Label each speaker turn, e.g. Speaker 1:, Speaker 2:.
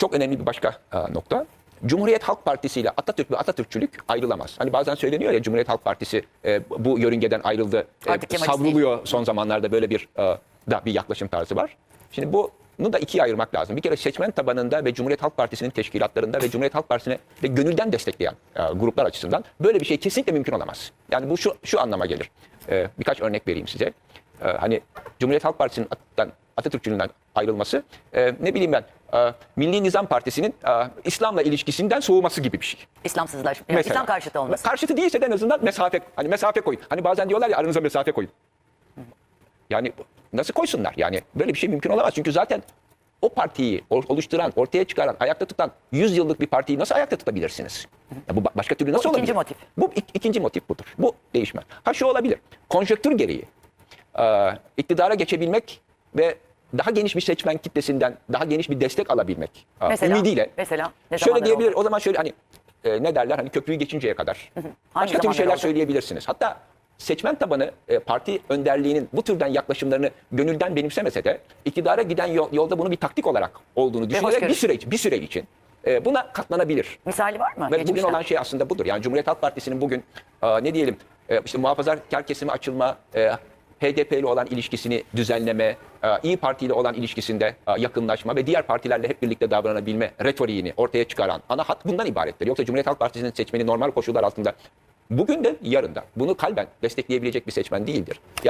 Speaker 1: çok önemli bir başka e, nokta. Cumhuriyet Halk Partisi ile Atatürk ve Atatürkçülük ayrılamaz. Hani bazen söyleniyor ya Cumhuriyet Halk Partisi e, bu yörüngeden ayrıldı, e, savruluyor son zamanlarda böyle bir e, da bir yaklaşım tarzı var. Şimdi bunu da ikiye ayırmak lazım. Bir kere seçmen tabanında ve Cumhuriyet Halk Partisi'nin teşkilatlarında ve Cumhuriyet Halk Partisi'ni de gönülden destekleyen e, gruplar açısından böyle bir şey kesinlikle mümkün olamaz. Yani bu şu, şu anlama gelir. E, birkaç örnek vereyim size. E, hani Cumhuriyet Halk Partisi'nin At- Atatürkçülüğünden ayrılması e, ne bileyim ben Milli Nizam Partisi'nin e, İslam'la ilişkisinden soğuması gibi bir şey.
Speaker 2: İslamsızlaş,
Speaker 1: Mesela.
Speaker 2: İslam karşıtı olması.
Speaker 1: Karşıtı değilse de en azından mesafe hani mesafe koyun. Hani bazen diyorlar ya aranıza mesafe koyun. Yani nasıl koysunlar? Yani böyle bir şey mümkün olamaz. Çünkü zaten o partiyi ol- oluşturan, ortaya çıkaran, ayakta tutan 100 yıllık bir partiyi nasıl ayakta tutabilirsiniz? Ya bu ba- başka türlü nasıl
Speaker 2: Bu
Speaker 1: olabilir?
Speaker 2: ikinci motif.
Speaker 1: Bu ik- ikinci motif budur. Bu değişmez. Ha şu olabilir. Konjöktür gereği e, iktidara geçebilmek ve daha geniş bir seçmen kitlesinden daha geniş bir destek alabilmek
Speaker 2: Mesela,
Speaker 1: ümidiyle.
Speaker 2: mesela ne
Speaker 1: şöyle diyebilir.
Speaker 2: oldu?
Speaker 1: O zaman şöyle hani e, ne derler? Hani köprüyü geçinceye kadar. Başka türlü şeyler
Speaker 2: oldu?
Speaker 1: söyleyebilirsiniz. Hatta seçmen tabanı e, parti önderliğinin bu türden yaklaşımlarını gönülden benimsemese de iktidara giden yol- yolda bunu bir taktik olarak olduğunu düşünerek bir süre için, bir süre için e, buna katlanabilir.
Speaker 2: Misali var mı?
Speaker 1: Ve bugün
Speaker 2: Geçmişten.
Speaker 1: olan şey aslında budur. Yani Cumhuriyet Halk Partisi'nin bugün e, ne diyelim e, işte muhafazakar kesime açılma, e, HDP ile olan ilişkisini düzenleme, e, İyi Parti ile olan ilişkisinde e, yakınlaşma ve diğer partilerle hep birlikte davranabilme retoriğini ortaya çıkaran ana hat bundan ibarettir. Yoksa Cumhuriyet Halk Partisi'nin seçmeni normal koşullar altında bugün de yarın da bunu kalben destekleyebilecek bir seçmen değildir.